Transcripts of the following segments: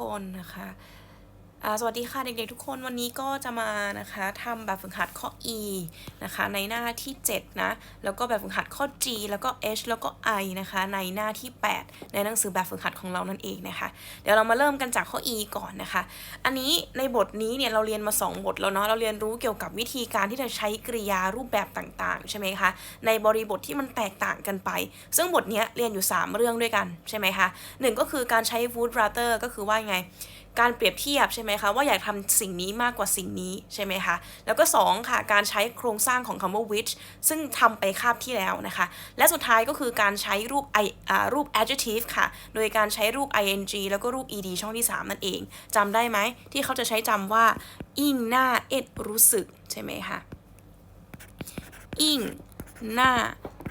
คนนะคะ สวัสดีค่ะเด็กๆทุกคนวันนี้ก็จะมานะคะทำแบบฝึกหัดข้อ E นะคะในหน้าที่ 7 นะ แล้วก็แบบฝึกหัดข้อ G แล้วก็ H แล้วก็ I นะคะในหน้าที่ 8 ในหนังสือแบบฝึกหัดของเรานั่นเองนะคะ เดี๋ยวเรามาเริ่มกันจากข้อ E ก่อนนะคะ อันนี้ในบทนี้เนี่ยเราเรียนมา 2 บทแล้วเนาะเราเรียนรู้เกี่ยวกับวิธีการที่จะใช้กริยารูปแบบต่างๆใช่ไหมคะในบริบทที่มันแตกต่างกันไป ซึ่งบทเนี้ยเรียนอยู่ 3 เรื่องด้วยกันใช่ไหมคะหนึ่งก็คือการใช้ would rather ก็คือว่าไง การเปรียบเทียบใช่ไหมคะว่าอยากทำสิ่งนี้มากกว่าสิ่งนี้ใช่ไหมคะแล้วก็ 2 ค่ะ การใช้โครงสร้างของคำว่า which ซึ่งทำไปคาบที่แล้วนะคะ และสุดท้ายก็คือการใช้รูป I อ่ารูป adjective ค่ะ โดยการใช้รูป ing แล้วก็รูป ed ช่องที่ 3 นั่นเองจำได้ไหมที่เขาจะใช้จำว่าอิงหน้าเอ็ดรู้สึกใช่ไหมคะอิงหน้า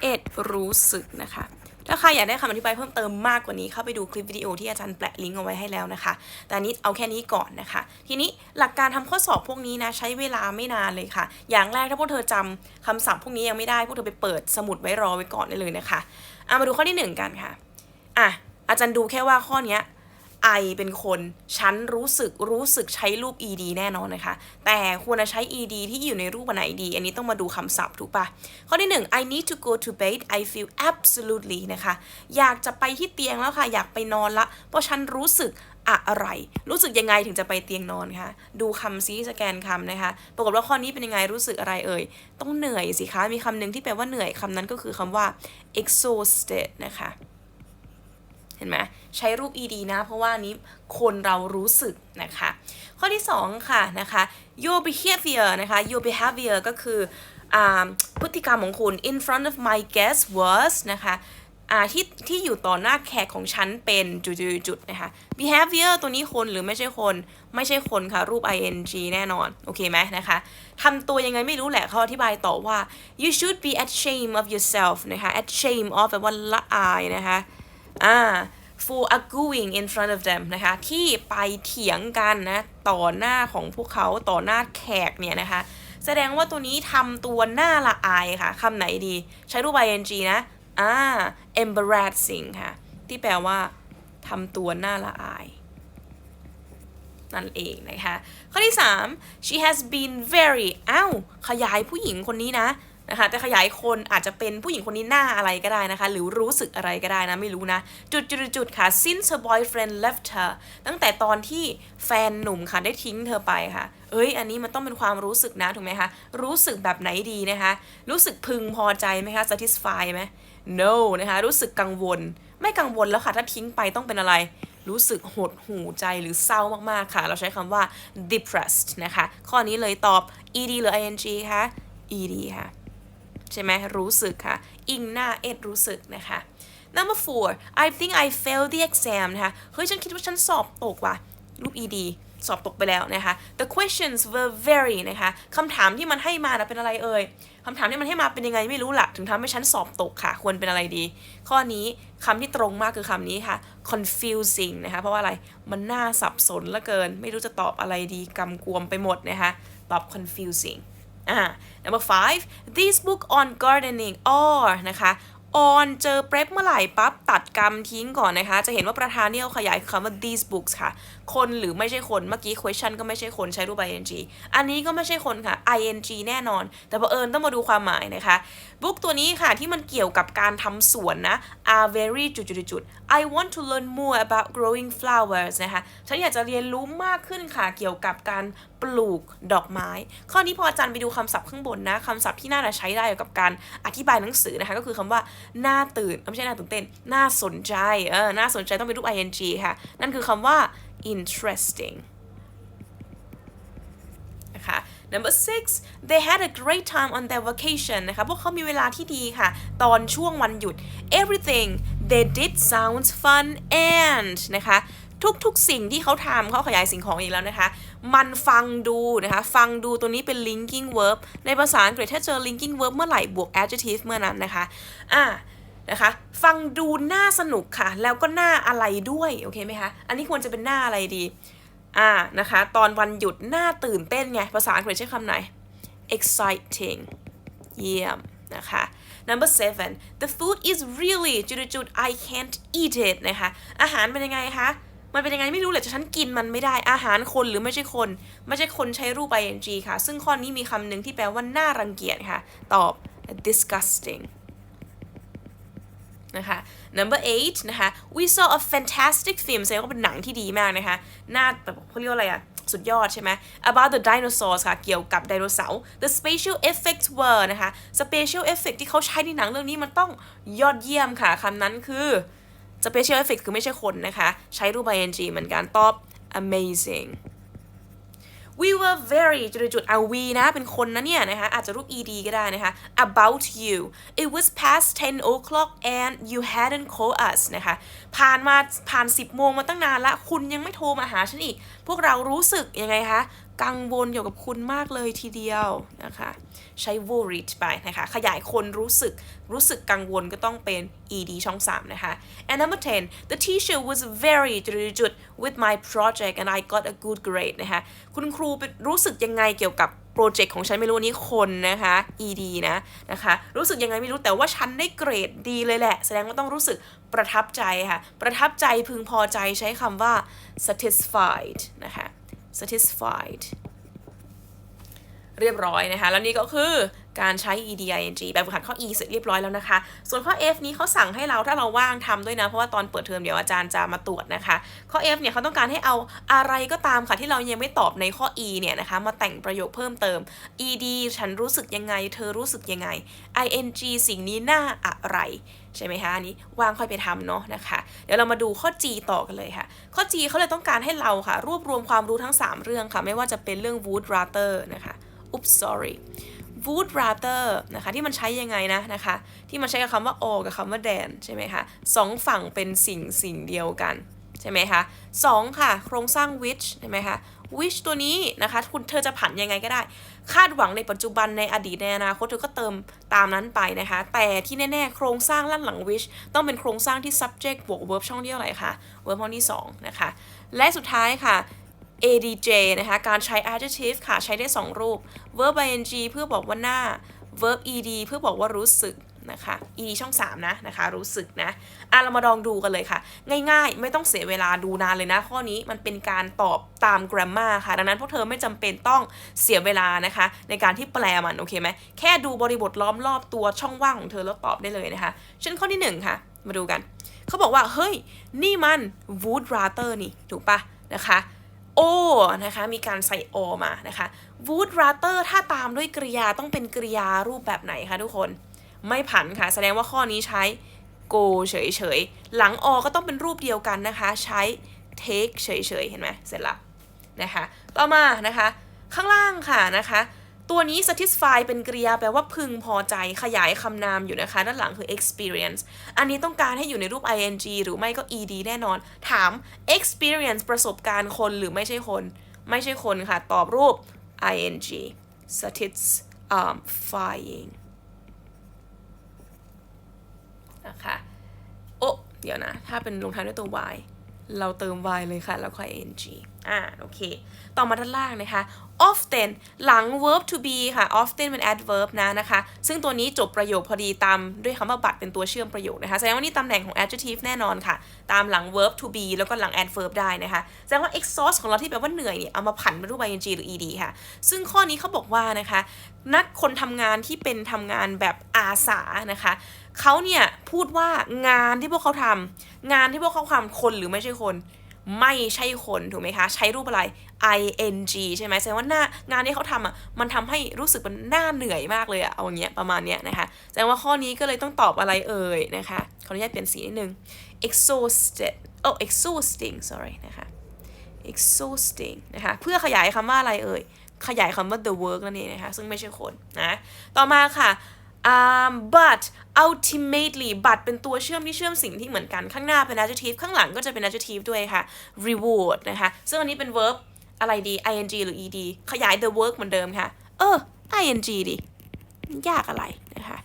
เอ็ดรู้สึกนะคะ ถ้าใครอยากได้คำอธิบายเพิ่มเติมมากกว่านี้เข้าไปดูคลิปวิดีโอที่อาจารย์แปะลิงก์เอาไว้ให้แล้วนะคะ แต่นี้เอาแค่นี้ก่อนนะคะ ทีนี้หลักการทำข้อสอบพวกนี้นะใช้เวลาไม่นานเลยค่ะ อย่างแรกถ้าพวกเธอจำคำศัพท์พวกนี้ยังไม่ได้พวกเธอไปเปิดสมุดไว้รอไว้ก่อนได้เลยนะคะอะมาดูข้อที่หนึ่งกันค่ะอะอาจารย์ดูแค่ว่าข้อเนี้ย I เป็นคนฉันรู้สึกรู้สึกใช้รูป ed แน่นอนนะคะ แต่ควรจะใช้ ed ที่อยู่ในรูปอันไหนดี อันนี้ต้องมาดูคำศัพท์ถูกปะข้อที่หนึ่ง I need to go to bed I feel absolutely นะคะ อยากจะไปที่เตียงแล้วค่ะ อยากไปนอนละ เพราะฉันรู้สึกอะไร รู้สึกยังไงถึงจะไปเตียงนอนคะ ดูคำซิสแกนคำนะคะ ปรากฏว่าข้อนี้เป็นยังไงรู้สึกอะไรเอ่ย ต้องเหนื่อยสิคะ มีคำหนึ่งที่แปลว่าเหนื่อยคำนั้นก็คือคำว่า exhausted นะคะ เห็นไหมใช้รูป ed นะ เพราะว่านี้คนเรารู้สึกนะคะ ข้อที่ 2 ค่ะนะคะ your behavior นะคะ your behavior ก็คืออพฤติกรรมของคุณ in front of my guest was นะคะที่ที่อยู่ต่อหน้าแขกของฉันเป็นจุดๆๆนะคะ behavior ตัวนี้คนหรือไม่ใช่คน ไม่ใช่คนค่ะ รูป ing แน่นอน โอเคไหมนะคะทำตัวยังไงไม่รู้แหละเขาอธิบายต่อว่า you should be ashamed of yourself นะคะ ashamed of แปลว่าละอายนะคะ อ่า for arguing in front of them นะคะ ที่ไปเถียงกันนะ ต่อหน้าของพวกเขาต่อหน้าแขกเนี่ยนะคะ แสดงว่าตัวนี้ทำตัวหน้าละอายค่ะคำไหนดี ใช้รูป ing นะอ่า embarrassing ค่ะ ที่แปลว่าทำตัวหน้าละอายนั่นเองนะคะ ข้อที่ 3 she has been very อ้าวขยายผู้หญิงคนนี้นะ นะคะแต่ขยายคนอาจจะเป็นผู้หญิงคนนี้หน้าอะไรก็ได้นะคะ หรือรู้สึกอะไรก็ได้นะ ไม่รู้นะ จุดจุดจุดค่ะ since her boyfriend left her ตั้งแต่ตอนที่แฟนหนุ่มค่ะได้ทิ้งเธอไปค่ะ เอ้ย อันนี้มันต้องเป็นความรู้สึกนะ ถูกไหมคะ รู้สึกแบบไหนดีนะคะ รู้สึกพึงพอใจไหมคะ satisfy ไหม no นะคะ รู้สึกกังวล ไม่กังวลแล้วค่ะ ถ้าทิ้งไปต้องเป็นอะไรรู้สึกหดหูใจหรือเศร้ามาก ๆ ค่ะ เราใช้คำว่า depressed นะคะ ข้อนี้เลยตอบ ed หรือ ing คะ ed ค่ะ ใช่ไหมรู้สึกค่ะ อิงหน้าเอ็ดรู้สึกนะคะ number four I think I failed the exam นะคะเฮ้ยฉันคิดว่าฉันสอบตกว่ะรูป ed สอบตกไปแล้วนะคะ the questions were very นะคะคำถามที่มันให้มานะเป็นอะไรเอ่ยคำถามที่มันให้มาเป็นยังไงไม่รู้ละถึงทำให้ฉันสอบตกค่ะ ควรเป็นอะไรดี ข้อนี้คำที่ตรงมากคือคำนี้ค่ะ confusing นะคะ เพราะว่าอะไร มันน่าสับสนเหลือเกิน ไม่รู้จะตอบอะไรดีกำกวมไปหมดนะคะ ตอบ confusing อ่า number five this book on gardening or นะคะ on เจอเปร p เมื่อไหร่ปั๊บตัดกรรมทิ้งก่อนนะคะ จะเห็นว่าประธานเนี่ยเขาขยายคำว่า these books ค่ะ คนหรือไม่ใช่คนเมื่อกี้ question ก็ไม่ใช่คนใช้รูป ing อันนี้ก็ไม่ใช่คนค่ะ ing แน่นอน แต่เอิญต้องมาดูความหมายนะคะบุ๊กตัวนี้ค่ะที่มันเกี่ยวกับการทำสวนนะ are very จุดจุดจุด I want to learn more about growing flowers นะคะฉันอยากจะเรียนรู้มากขึ้นค่ะเกี่ยวกับการปลูกดอกไม้ ข้อนี้พออาจารย์ไปดูคำศัพท์ข้างบนนะคำศัพท์ที่น่าจะใช้ได้เกี่ยวกับการอธิบายหนังสือนะคะก็คือคำว่าน่าตื่น ไม่ใช่น่าตื่นเต้น น่าสนใจ เออ น่าสนใจต้องเป็นรูป ing ค่ะ นั่นคือคำว่า interesting นะคะ number six they had a great time on their vacation นะคะ พวกเขามีเวลาที่ดีค่ะ ตอนช่วงวันหยุด everything they did sounds fun and นะคะ ทุกๆ สิ่งที่เขาทำเขาขยายสิ่งของอีกแล้วนะคะ มันฟังดูนะคะฟังดูตัวนี้เป็น linking verb ในภาษาอังกฤษถ้าเจอ linking verb เมื่อไหร่บวก adjective เมื่อนั้นนะคะอ่านะคะฟังดูน่าสนุกค่ะ แล้วก็น่าอะไรด้วยโอเคไหมคะอันนี้ควรจะเป็นหน้าอะไรดีอ่านะคะตอนวันหยุดน่าตื่นเต้นไงภาษาอังกฤษใช้คำไหน exciting เยี่ยมนะคะ number seven the food is really จุดจุด I can't eat it นะคะอาหารเป็นยังไงคะ มันเป็นยังไงไม่รู้เลยฉันกินมันไม่ได้อาหารคนหรือไม่ใช่คน ไม่ใช่คนใช้รูป ing ค่ะ ซึ่งข้อนี้มีคำหนึ่งที่แปลว่าน่ารังเกียจค่ะ ตอบ disgusting นะคะ number eight นะคะ we saw a fantastic film แสดงว่าเป็นหนังที่ดีมากนะคะ น่าแบบเขาเรียกว่าอะไรอะสุดยอดใช่ไหม about the dinosaurs ค่ะ เกี่ยวกับไดโนเสาร์ the special effects were นะคะ special effect ที่เขาใช้ในหนังเรื่องนี้มันต้องยอดเยี่ยมค่ะคำนั้นคือ special effect คือไม่ใช่คนนะคะ ใช้รูป ing เหมือนกันตอบ amazing we were very จุดจุดๆ are we นะ เป็นคนนะเนี่ยนะคะ อาจจะรูป ed ก็ได้นะคะ about you it was past 10 o'clock and you hadn't called us นะคะ ผ่านมาผ่าน 10 โมงมาตั้งนานละ คุณยังไม่โทรมาหาฉันอีก พวกเรารู้สึกยังไงคะ กังวลเกี่ยวกับคุณมากเลยทีเดียวนะคะ ใช้ worried ไปนะคะ ขยายคนรู้สึกรู้สึกกังวลก็ต้องเป็น ed ช่อง 3 นะคะ and number 10 the teacher was very จุดๆ with my project and I got a good grade นะคะ คุณครูเป็นรู้สึกยังไงเกี่ยวกับโปรเจกต์ของฉันไม่รู้อันนี้คนนะคะ ed นะนะคะ รู้สึกยังไงไม่รู้แต่ว่าฉันได้เกรดดีเลยแหละ แสดงว่าต้องรู้สึกประทับใจค่ะ ประทับใจพึงพอใจใช้คำว่า satisfied นะคะ satisfied เรียบร้อยนะคะ แล้วนี่ก็คือ การใช้ ed ing แบบฝึกหัดข้อ e เสร็จเรียบร้อยแล้วนะคะ ส่วนข้อ f นี้เขาสั่งให้เราถ้าเราว่างทำด้วยนะ เพราะว่าตอนเปิดเทอมเดี๋ยวอาจารย์จะมาตรวจนะคะ ข้อ f เนี่ยเขาต้องการให้เอาอะไรก็ตามค่ะที่เรายังไม่ตอบในข้อ e เนี่ยนะคะมาแต่งประโยคเพิ่มเติม ed ฉันรู้สึกยังไง เธอรู้สึกยังไง ing สิ่งนี้น่าอะไรใช่ไหมคะอันนี้ว่างค่อยไปทำเนาะนะคะเดี๋ยวเรามาดูข้อ G ต่อกันเลยค่ะ ข้อ G เขาเลยต้องการให้เราค่ะ รวบรวมความรู้ทั้ง 3 เรื่องค่ะ ไม่ว่าจะเป็นเรื่อง would rather นะคะ oops sorry would rather นะคะที่มันใช้ยังไงนะนะคะที่มันใช้กับคำว่า or กับคำว่า than ใช่ไหมคะสองฝั่งเป็นสิ่งสิ่งเดียวกันใช่ไหมคะสองค่ะโครงสร้าง which ใช่ไหมคะ which ตัวนี้นะคะคุณเธอจะผันยังไงก็ได้ คาดหวังในปัจจุบันในอดีตในอนาคตเธอก็เติมตามนั้นไปนะคะ แต่ที่แน่ๆ โครงสร้างลั่นหลัง which ต้องเป็นโครงสร้างที่ subject บวก verb ช่องที่เท่าไหร่คะ verb ช่องที่2นะคะ และสุดท้ายค่ะ adj นะคะ การใช้ adjective ค่ะ ใช้ได้ 2 รูป verb ing เพื่อบอกว่าหน้า verb ed เพื่อบอกว่ารู้สึกนะคะ ed ช่อง 3 นะนะคะ รู้สึกนะอะเรามาลองดูกันเลยค่ะ ง่ายๆ ไม่ต้องเสียเวลาดูนานเลยนะ ข้อนี้มันเป็นการตอบตาม grammar ค่ะ ดังนั้นพวกเธอไม่จำเป็นต้องเสียเวลานะคะ ในการที่แปลมัน โอเคไหม แค่ดูบริบทล้อมรอบตัวช่องว่างของเธอแล้วตอบได้เลยนะคะเช่นข้อที่ 1 ค่ะ มาดูกัน เขาบอกว่า เฮ้ย นี่มัน would rather นี่ ถูกปะนะคะ o นะคะมีการใส่ o มานะคะ would rather ถ้าตามด้วยกริยาต้องเป็นกริยารูปแบบไหนคะทุกคน ไม่ผันค่ะ แสดงว่าข้อนี้ใช้ go เฉยๆ หลัง o ก็ต้องเป็นรูปเดียวกันนะคะ ใช้ take เฉยๆ เห็นไหมเสร็จละนะคะ ต่อมานะคะ ข้างล่างค่ะนะคะ ตัวนี้ satisfy เป็นกริยาแปลว่าพึงพอใจขยายคำนามอยู่นะคะ ด้านหลังคือ experience อันนี้ต้องการให้อยู่ในรูป ing หรือไม่ก็ ed แน่นอน ถาม experience ประสบการณ์คนหรือไม่ใช่คน ไม่ใช่คนค่ะ ตอบรูป ing satisfying นะคะโอ้เดี๋ยวนะ ถ้าเป็นลงท้ายด้วยตัว y เราเติม y เลยค่ะ แล้วค่อย ing อ่า โอเค ต่อมาด้านล่างนะคะ often หลัง verb to be ค่ะ often เป็น adverb นะนะคะ ซึ่งตัวนี้จบประโยคพอดีตามด้วยคำว่าบัตเป็นตัวเชื่อมประโยคนะคะ แสดงว่านี่ตำแหน่งของ adjective แน่นอนค่ะ ตามหลัง verb to be แล้วก็หลัง adverb ได้นะคะ แสดงว่า exhaust ของเราที่แปลว่าเหนื่อยเนี่ย เอามาผันเป็นรูป ing หรือ ed ค่ะ ซึ่งข้อนี้เขาบอกว่านะคะ นักคนทำงานที่เป็นทำงานแบบอาสานะคะเขาเนี่ยพูดว่างานที่พวกเขาทำงานที่พวกเขาทำคนหรือไม่ใช่คน ไม่ใช่คนถูกไหมคะ ใช้รูปอะไร ing ใช่ไหมแสดงว่าหน้างานที่เขาทำอะมันทำให้รู้สึกมันหน่าเหนื่อยมากเลยอะเอาอย่างเงี้ยประมาณเนี้ยนะคะแสดงว่าข้อนี้ก็เลยต้องตอบอะไรเอ่ยนะคะขออนุญาตเปลี่ยนสีนิดนึง exhausted โอ้ exhausting sorry นะคะ exhausting นะคะเพื่อขยายคำว่าอะไรเอ่ย ขยายคำว่า the work นั่นเองนะคะ ซึ่งไม่ใช่คนนะ ต่อมาค่ะ um, but ultimately but เป็นตัวเชื่อมที่เชื่อมสิ่งที่เหมือนกันข้างหน้าเป็น adjective ข้างหลังก็จะเป็น adjective ด้วยค่ะ reward นะคะ ซึ่งอันนี้เป็น verb อะไรดี ing หรือ ed ขยาย the work เหมือนเดิมค่ะ เออ ing ดิ ยากอะไรนะคะ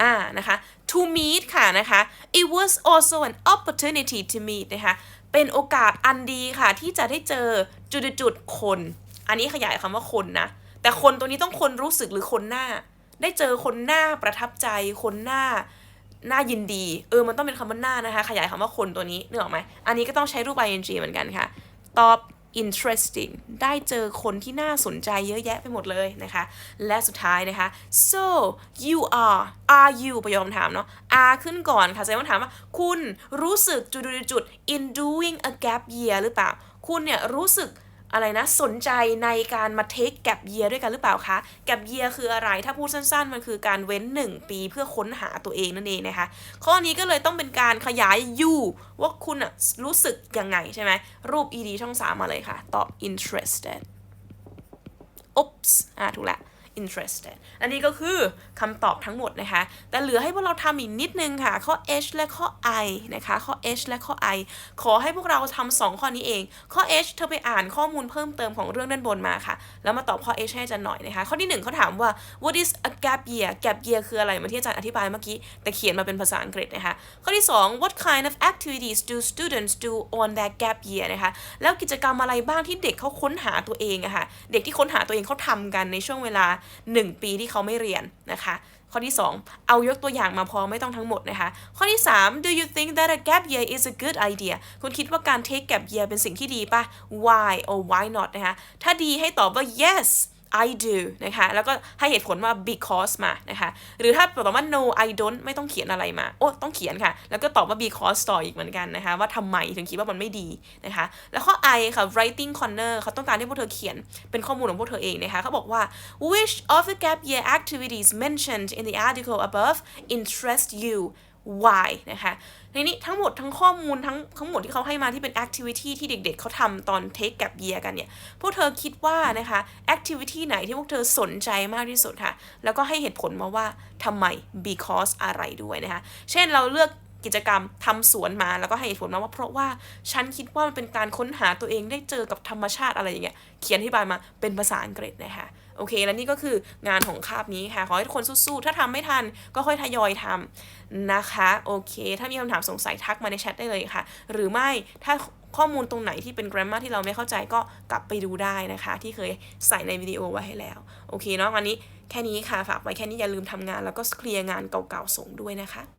อ่านะคะ to meet ค่ะนะคะ it was also an opportunity to meet นะคะ เป็นโอกาสอันดีค่ะ ที่จะได้เจอจุดจุดๆคน อันนี้ขยายคำว่าคนนะ แต่คนตัวนี้ต้องคนรู้สึกหรือคนหน้า ได้เจอคนหน้าประทับใจ คนหน้าน่ายินดี เออ มันต้องเป็นคำว่าน่านะคะ ขยายคำว่าคนตัวนี้นึกออกไหม อันนี้ก็ต้องใช้รูป ing เหมือนกันค่ะ ตอบ interesting ได้เจอคนที่น่าสนใจเยอะแยะไปหมดเลยนะคะ และสุดท้ายนะคะ so you are are you ประโยคถามเนาะ are ขึ้นก่อนค่ะแสดงว่าถามว่า คุณรู้สึกจุดจุด in doing a gap year หรือเปล่า คุณเนี่ยรู้สึก อะไรนะสนใจในการมาเทคแกบเยียด้วยกันหรือเปล่าคะแกบเยียคืออะไร ถ้าพูดสั้นๆ มันคือการเว้น 1 ปีเพื่อค้นหาตัวเองนั่นเองนะคะ ข้อนี้ก็เลยต้องเป็นการขยายยูว่าคุณอะรู้สึกยังไงใช่ไหมรูป ed ช่อง 3 มาเลยค่ะ ตอบ interested oops อ่าถูกละ interested อันนี้ก็คือคำตอบทั้งหมดนะคะ แต่เหลือให้พวกเราทำอีกนิดนึงค่ะ ข้อ h และข้อ i นะคะ ข้อ h และข้อ i ขอให้พวกเราทำสองข้อนี้เอง ข้อ h เธอไปอ่านข้อมูลเพิ่มเติมของเรื่องด้านบนมาค่ะ แล้วมาตอบข้อ h ให้อาจารย์หน่อยนะคะ ข้อที่หนึ่งเขาถามว่า what is a gap year gap year คืออะไรเหมือนที่อาจารย์อธิบายเมื่อกี้ แต่เขียนมาเป็นภาษาอังกฤษนะคะ ข้อที่สอง what kind of activities do students do on their gap year นะคะ แล้วกิจกรรมอะไรบ้างที่เด็กเขาค้นหาตัวเองอะค่ะ เด็กที่ค้นหาตัวเองเขาทำกันในช่วงเวลา1 ปีที่เขาไม่เรียนนะคะข้อที่ 2 เอายกตัวอย่างมาพอไม่ต้องทั้งหมดนะคะ ข้อที่ 3 do you think that a gap year is a good idea คุณคิดว่าการ take gap year เป็นสิ่งที่ดีปะ why or why not นะคะ ถ้าดีให้ตอบว่า yes I do นะคะแล้วก็ให้เหตุผลว่า because มานะคะหรือถ้าตอบว่า no I don't ไม่ต้องเขียนอะไรมา โอ้ต้องเขียนค่ะ แล้วก็ตอบว่า because ต่ออีกเหมือนกันนะคะว่าทำไมถึงคิดว่ามันไม่ดีนะคะแล้วข้อ I ค่ะ writing corner เขาต้องการให้พวกเธอเขียนเป็นข้อมูลของพวกเธอเองนะคะเขาบอกว่า which of the gap year activities mentioned in the article above interest you why นะคะ ในนี้ทั้งหมดทั้งข้อมูลทั้งทั้งหมดที่เขาให้มาที่เป็น activity ที่เด็กๆเขาทำตอน take gap year กันเนี่ย พวกเธอคิดว่านะคะ activity ไหนที่พวกเธอสนใจมากที่สุดค่ะ แล้วก็ให้เหตุผลมาว่าทำไม because อะไรด้วยนะคะ เช่นเราเลือก กิจกรรมทำสวนมาแล้วก็ให้เหตุผลมาว่า เพราะว่าฉันคิดว่ามันเป็นการค้นหาตัวเองได้เจอกับธรรมชาติอะไรอย่างเงี้ยเขียนอธิบายมาเป็นภาษาอังกฤษนะคะโอเค แล้วนี่ก็คืองานของคาบนี้ค่ะ ขอให้ทุกคนสู้ๆ ถ้าทำไม่ทันก็ค่อยทยอยทำนะคะ โอเค ถ้ามีคำถามสงสัยทักมาในแชทได้เลยค่ะ หรือไม่ถ้าข้อมูลตรงไหนที่เป็น grammar ที่เราไม่เข้าใจก็กลับไปดูได้นะคะ ที่เคยใส่ในวิดีโอไว้ให้แล้ว โอเคเนาะวันนี้แค่นี้ค่ะ ฝากไว้แค่นี้อย่าลืมทำงานแล้วก็เคลียร์งานเก่าๆส่งด้วยนะคะ